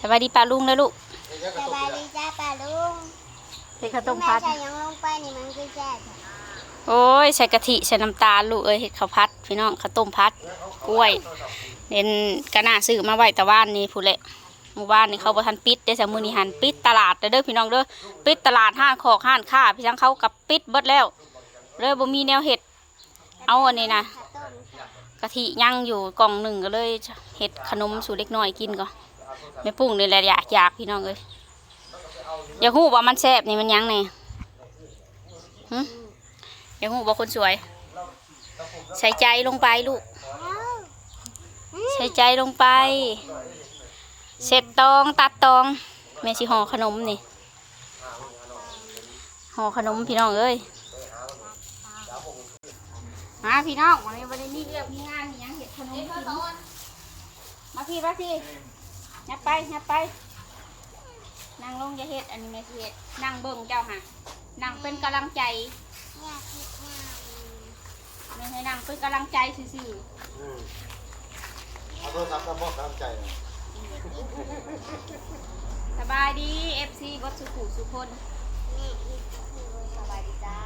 สวัสดีป้าลุงนะลูกสบายดีจ้าป้าลุงเฮ็ดข้าวต้มแม่พัดใส่หยังลงไปนี่มันคือแซ่บโอ้ยใส่กะทิใส่น้ำตาลลูกเอ้ยเฮ็ดข้าวพัดพี่น้องข้าวต้มพัดกล้วยเน้นกะน่าซื้อมาไว้แต่ว่านนี่ผู้นแหละหมู่บ้านนี่เขาบ่ทันปิดได้แต่มื้อนี้หันปิดตลาดเด้อเด้อพี่น้องเด้อปิดตลาดห้างคอกห้านค้าพี่ทั้งเขากับปิดเบิดแล้วเลยบ่มีแนวเฮ็ดเอาอันนี้นะข้าวต้มค่ะกะทิย่างอยู่กล่องหนึ่งก็เลยเฮ็ดขนมสู่เล็กน้อยกินก่อน แม่ปุ้งนี่แหละอยากอยากพี่น้องเอ้ยอยากฮู้ว่ามันแซ่บนี่มันหยังแน่หึอยากฮู้ว่าคนสวย ใส่ใจลงไปลูก ใส่ใจลงไป เสร็จตองตัดตองแม่สิห่อขนมนี่ห่อขนมพี่น้องเอ้ยมาพี่น้องวันนี้วันนี้มีเรื่องมีงานมีหยังเห็ดขนมกินมาพี่มาพี่ ยับไปยับไป นั่งลงจะเห็ดอันนี้แม่สิเห็ดนั่งเบิ่งเจ้าค่ะนั่งเป็นกำลังใจอยากกินน้ไม่ให้นั่งเป็นกำลังใจซื่ออืมเอาโทรศัพท์มาบอกกำลังใจหน่อยๆสบายดีเอฟซีบดสุขุสุคนำนี่อีกสบายดีจ้า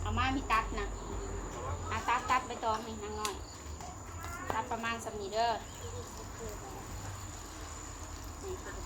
เอามามีตัดนะอาตัดตัดไปตองนี่นางน้อย ตัดประมาณสำนีเด้อนี่ Thank you.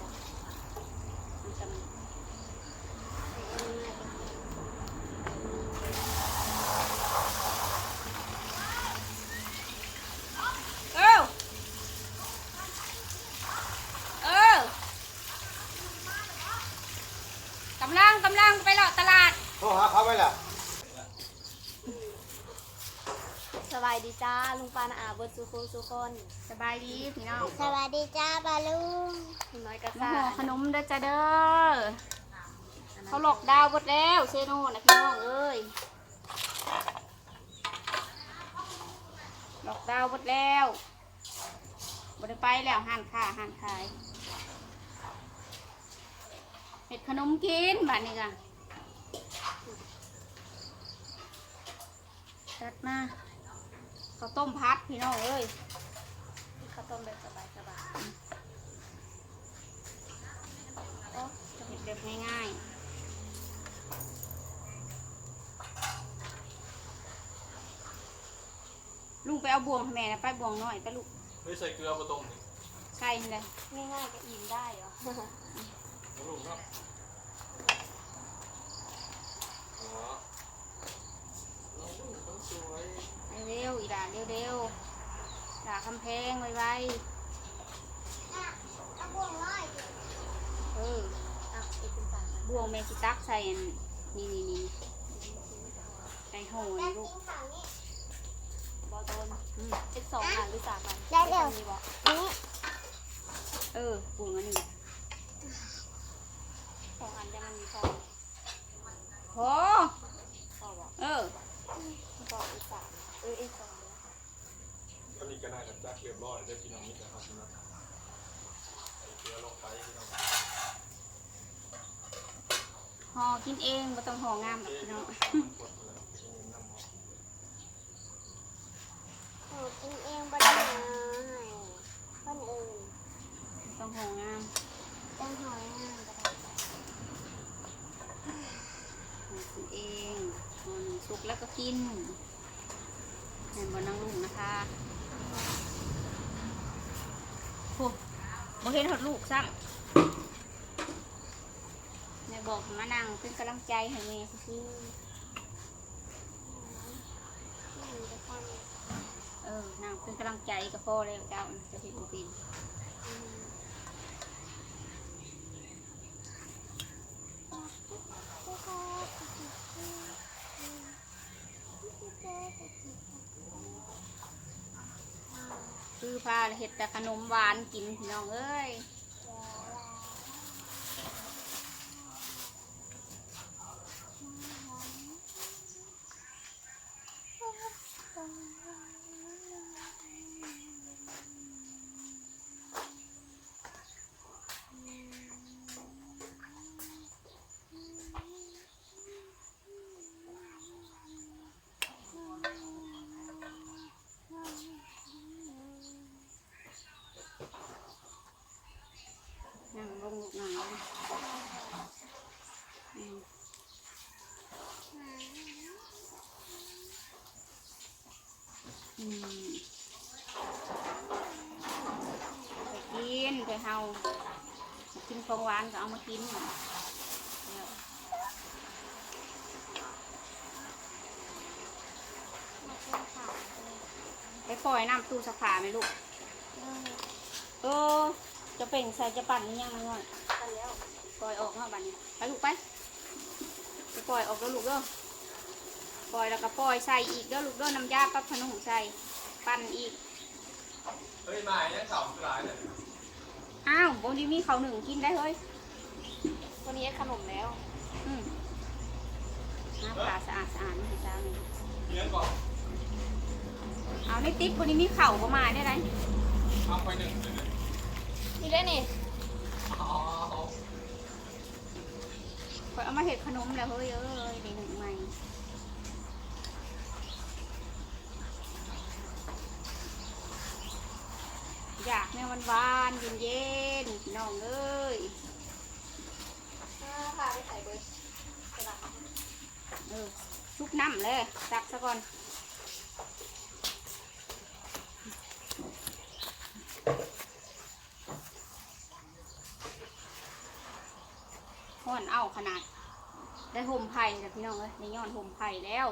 ลุงปานาอาเบิร์ดสุคุสุคนสบายดีพี่น้องสบายดีจ้าป้าลุงน้อยกระมาซ่าห่อขนมเด้อจ้าเด้อเขาหลอกดาวน์หมดแล้วเซโน่นะพี่น้องเอ้ยหลอกดาวน์หมดแล้วบไดไปแล้วห้านค้าห้านขายเห็ดขนมกินบ้านนี้กันจัดมา ข้าวต้มพัดพี่น้องเอ้ยข้าวต้มแบบสบายสบายโอ้จะเห็ดแบบง่ายๆลุงไปเอาบวงให้แม่นะไปบวงน้อยไปลูกไม่ใส่เกลือมาตรงนี้ใช่เลยง่ายๆก็อิ่มได้เหรอ ลูกเนาะอ๋อน้องลูกคนสวย เร็วๆอีด่าเร็วๆด่าคำแพงไวเอาบ่วงน้อยๆเอออะอีกเป็นสามบวงแม่สิตักใส่อันนี่นี่นี่ใส่ห่อนี่ลูกบอโดนอืมเป็นสองอันหรือสามอันได้เดี๋ยวมีบอกอันนี้เออบวงอันนี้สองอันแต่มันมีพอโอ้พอบอกเออพออีกสาม เอออีกสองก็นี่ก็น่าจะจักเรียบร้อยได้พี่น้องนี่นะครับพี่น้องใส่เกลือลงไปพี่น้องห่อกินเองไม่ต้องห่องามหรอกพี่น้องมันปวดแล้วเป็นน้ำหอมหนูกินเองบ่ได้นะให้คนอื่นบ่ต้องห่องามต้องหอยงานก็ได้ห่อกินเองห่อหนึ่งสุกแล้วก็กิน แม่นบนนั่งลุงนะคะโอ้บ่เห็นหดลูกซ้ำแม่บอกให้มานั่งเป็นกำลังใจให้แม่ซื่อนั่นจะทๆเออนั่งเป็นกำลังใจกับพ่อแล้วเจ้าน่ะจะเห็นบ่เป็น พาเห็ดแต่ขนมหวานกินพี่น้องเอ้ย ไปกินไปเฮากินของหวานก็เอามากินไปปล่อยน้ำตู้สักาไหมลูก เออ จะเป่งใส่จะปั่นนี่ยังไงก่อนปล่อยออกเนาะบัดนี้ ไปลูกไป ไปปล่อยออกแล้วลูกเด้อ ปล่อยแล้วก็ปล่อยใส่อีกเด้อลูกเด้อน้ำยาปั๊บขนมใส่ปั่นอีกเฮ้ยมาเนี่ยเข่าคือหลายเนี่ยอ้าวบางทีมีเขาวหนึ่งกินได้เฮ้ยวันนี้เอ็ดขนมแล้วอืมน้ำปลาสะอาดสะอาดนี่ให้เจ้าหนึ่งเลี้ยงก่อนเอาในติ๊บบนนี้มีเข่าประมาณได้ไหมเอาไปหนึ่งเลยนี่ได้นี่อ๋อคอยเอามาเห็ดขนมแล้วเฮ้ยเอ้ยในหนึ่งใหม่อยากแม่วันวานๆเย็นๆพี่น้องเอ้ยอ่าค่ะไปใส่เบอร์ระดเออชุบน้ำเลยตักซะก่อนห่อนเอาขนาด ได้ห่มไผ่แล้วพี่น้องเอ้ยในย้อนห่มไผ่แล้ว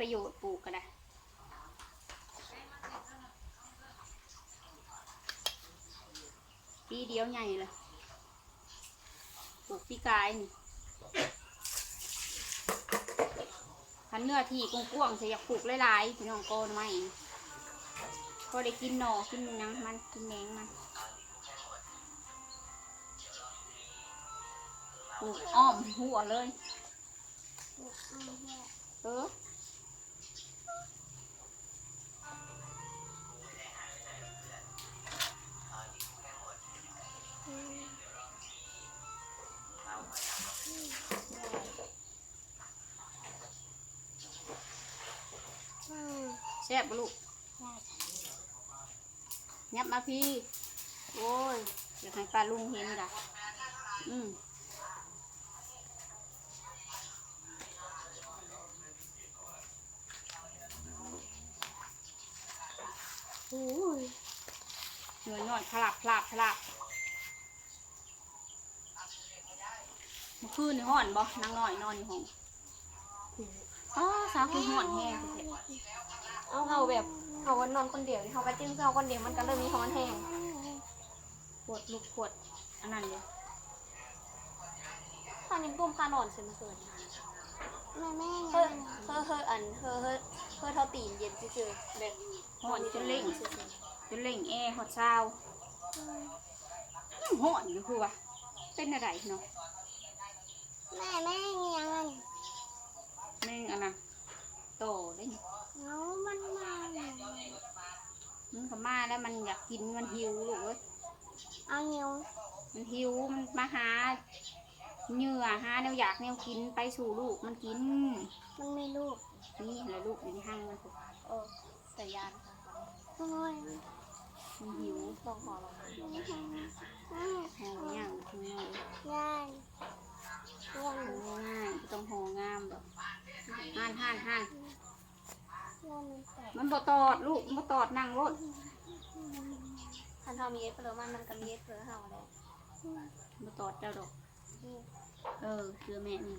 ประโยชน์ปลูกก็ได้ปีเดียวใหญ่เลยปลูกปีกายนี่พันเนื้อที่กว้างๆจะอยากปลูกหลายๆพี่น้องโกนไม่ก็ได้กินหน่อกินนังมันกินแหนงมันปลูกอ้อมหัวเลยลูกอ้าวเนี่ ซ่บบ่ลูกยับมาพี่ โอ้ยอยากให้ป้าลุงเห็นจ้ะอืมโอ้ยเหนื่อยหน่อยพลับพลับพลับมื่อคืนในห่อนบ่นางน้อยนอนอยู่ห้องอ๋อสาวคือห่อนแห้ง เอาเฮาแบบเฮาวันนอนคนเดียวนี่เฮาก็จิ้มเฮาคนเดียวมันก็เริ่มมีฮ้อนแห้งขวดลูกขวดอันนั้นเลยข้าวนิ้มปุ้มข้านอนเฉยเมื่อคืนแม่แม่เฮ้อเฮ้อเฮ้ออันเฮ้อเฮ้อเฮ้อเท่าตีนเย็นซื่อๆแบบหอนจนเล่งจนเล่งแอร์หอดเช้าหอนอยู่คือว่าเป็นอะไรเนาะแม่แม่เงียงแม่งอันนั้นโตได้ เอามันมามันก็มาแล้วมันอยากกินมันหิวลูกเอ้ยเอาเงียวมันหิวมันมาหาเหยื่อหาแนวอยากแนวกินไปสู่ลูกมันกิน มันมีลูกนี่แหละลูกอยู่ในห้างมันถูกๆเออแต่ยานค่ะโอ้ยมันหิวลองหอลองอืมห่อย่างทำง่ายยายยายทำง่ายๆบ่ต้องห่องามแบบห่านห่านห่านยาย มันแตกมันบ่ตอดลูกมันบ่ตอดนั่งรถคันเฮามีเอ็ดเพิ่มมันมันก็มีเอ็ดเพิ่มเฮาแล้วบ่ตอดเจ้าดอก เออเชื่อแม่นี่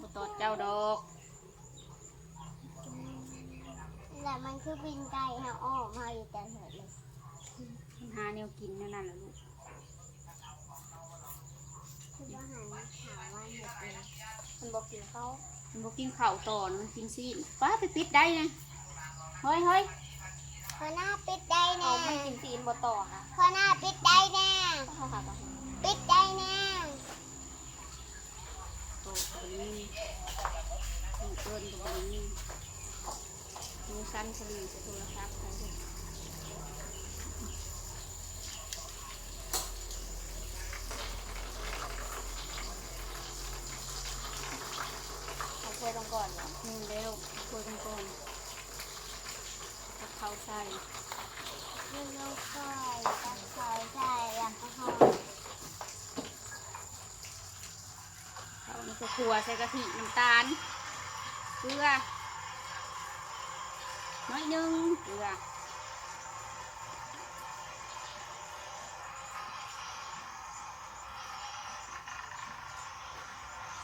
บ่ตอดเจ้าดอกแล้วมันคือบินไก่เฮาอ้อมเฮาอยู่แต่เหิดเลยมันหาแนวกินนั่นน่ะแหละลูกคือว่าหันถามว่าเห็ดเลยมันบอกกินข้าว มันบ่กินข้าวต่อนะมันกินซีนป้าไปปิดได้นะเฮ้ยเฮ้ยพอหน้าปิดได้เอาแน่มันกินตีนบ่ต่อค่ะพอหน้าปิดได้แน่เฮาหาต่อปิดได้แน่โตกับบนี้ลูกเอิญกับบนี้มือสั้นสลีจะโทรศัพท์ใครเลย เอาถ้วยลงก่อนเหรอ นู่นแล้วคุยกันก่อนตักข้าว ใส่คือลูกก้อยตะไคร้ใส่แอลกอฮอล์ข้าวนี่ก็ครัวใส่กะทิน้ำตาลเกลือน้อยนึงเกลือ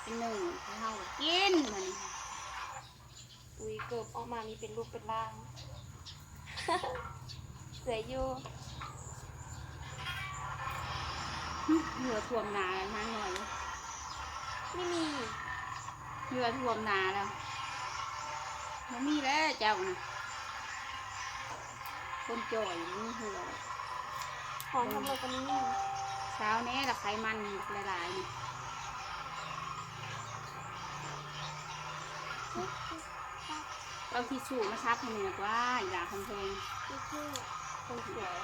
เป็นหนึ่งให้เฮากินมันอุ้ยเกิบออกมานี่เป็นรูปเป็นร่าง เสืออยู่เหลือท่วมนาแล้วนางหน่อย ไม่มีเหลือท่วมนาแล้วมันมีแล้วเจ้านะคนจ่อยมีเหือแล้วของทำเลยกันนี่เช้านี้ละไขมันหลายๆนี่ เอาทิชชู่มาซับให้หน่ยว่าอย่าทำเพลงทิชชื่อคนสวย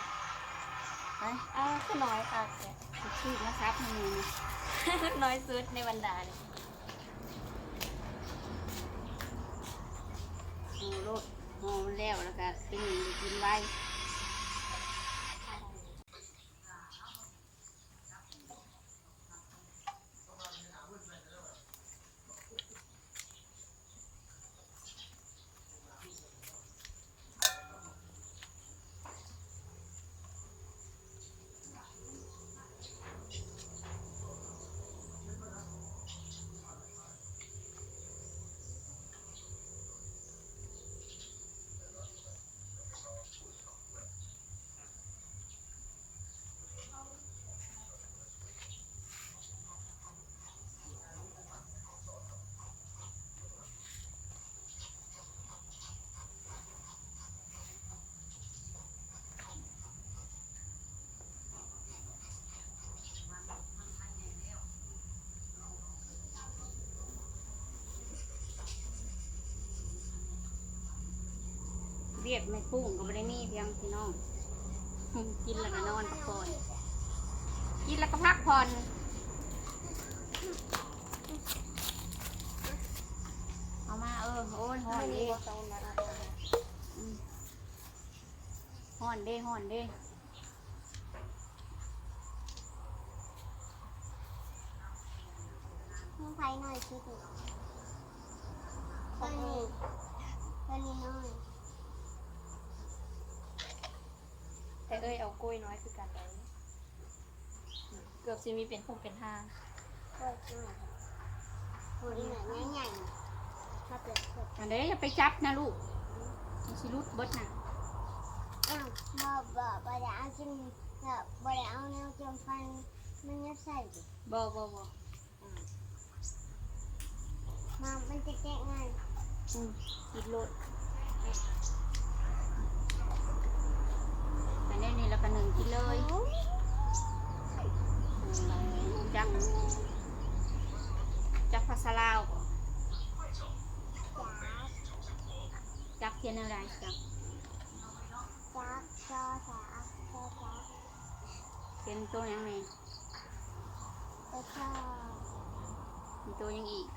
ไปอ่าวคือน้อยค่ะแกทิชชู่มาซับให้หน่อยนะน้อยสุดในบรรดาเลยโอ้โลดหอแล้วแล้วก็เป็นอย่างนี้กินไว้ เรียกไม่ปุ้งก็ไม่ได้มีเพียงพี่น้อง กินแล้วก็นอนพักผ่อนกินแล้วก็พักผ่อนเอามาเออโอ้ยห่อนไม่มีเด้ว่าเขานัดอาจารย์ห่อนเด้ห่อนเด้มึงไฟหน่อยคิดดิตัวนี้ตัวนี้น้อย แต่เอ้ยเอากล้วยน้อยคือการไปเกือบจะมีเป็นหกเป็นห้าตัวน้อยตัวนี้หน่อยใหญ่ๆมาเปิดเปิดอันเด้อย่าไปจับนะลูกมันสิรุดเบิดนะอ้าวบ่บ่บ่ได้เอาจิ้มแบบบ่ได้เอาแนวจิ้มฟันมันยัดใส่ดิบ่บ่บ่มามันจะแกะง่ายอืมกินโล ดอันนี้นี่แล้วก็หนึ่งกินเลยอืมจักจักภาษาลาวบ่จ๋าจักเทียนอะไรจักจ๋าจอสาจอจ๋าเป็นตัวหยังไงไปชอบมีตัวหยังอีก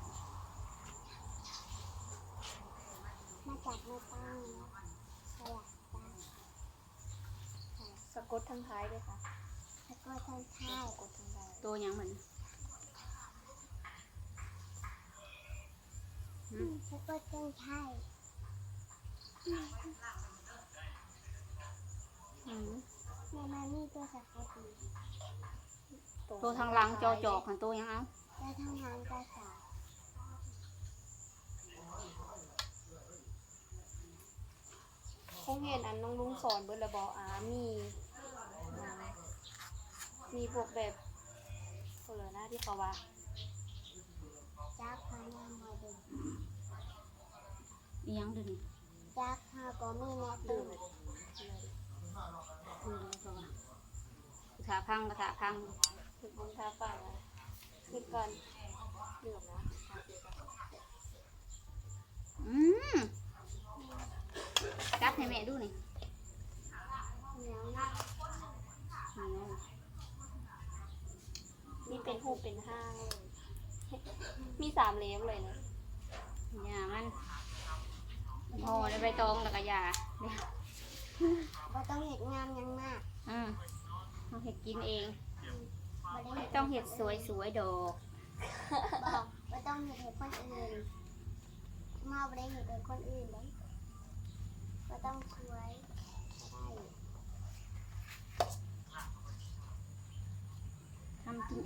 มาจากในตั้งนะสลัดตั้ง สะ กดทั้งท้ายด้วยค่ะแล้วก็ทั้งเท้าสะกดทั้งท้ายตัวหยังเหมือนอืมแล้วก็ทั้งไทยอืมในมันมีตัวสะกดอยู่ตัวทางหลังจอจอกของตัวหยังเอาแล้วทั้งหางภาษาคงเห็นอันน้องลุงสอนเบิร์ดระบออามีอ่า มีพวกแบบโคเลนะที่เขาว่าจักพานามมาดูอีหยังเดึงจักฮาก็มีแนวลืตื่มนเลยคืออะไรก็ว่าถาพังก็ถาพังถึงบุญท่าฟังนะคือก่อนลืมนะอืมจับให้แม่ดูหน่อย แล้วนะ อืม มี เป็นหกเป็นห้าเลยมีสามเล้มเลยนะอย่ามันห่อในใบตองแล้วก็อยาเนี่ยบ่ต้องเห็ดงามหยังมากอืมเอาเห็ดกินเองบ่ได้ไม่เห็ดต้องเห็ดสวยๆดอกบอกบ่ต้องเห็ดให้คนอื่นมาบ่ได้เห็ดให้คนอื่นเลยบ่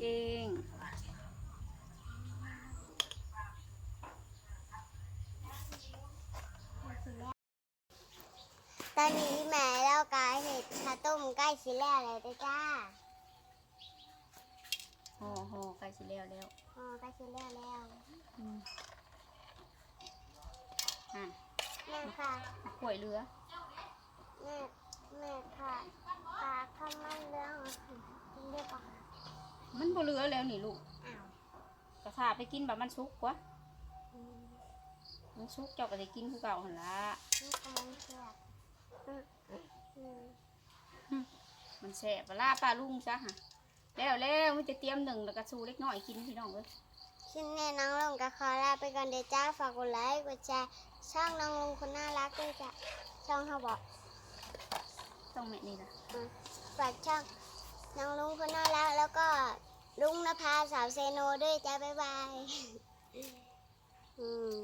เองตอนนี้แม่แล้วกายเห็ดข้าวต้มใกล้สิแล้วเลยเด้อจ้าโอ้โหใกล้สิแล้วแล้วอ๋อใกล้สิแล้วแล้วอืมอะแม่ค่ะข่วยเรือแม่แม่ค่ะปลาข้าวมันเรื่องกินได้ปะ มันบ่เรือแล้วนี่ลูกอ้าวกระทาไปกินแบบมันสุกกว่าอืมมันสุกเจ้าก็ได้กินคือเก่าหั่นละนี่กำลังเชื่ออืมอืมมันแซ่บเวลาปลาลุงจ้ะฮะแล้วแล้วมันจะเตรียมหนึ่งแล้วก็สู้เล็กน้อยกินพี่น้องเอ้ยชิ้นแน่น้องลงกับขอลาไปก่อนเดี๋ยวจ้าฝากกดไลค์กดแชร์ช่องน้องลุงคนน่ารักด้วยจ้ะช่องเขาบอก ต้องแม่นี่ละอืมฝากช่อง น้องลุงคนน่ารักแล้วก็ลุงนภาสาวเซโนด้วยจ้าบ๊ายบาย อืม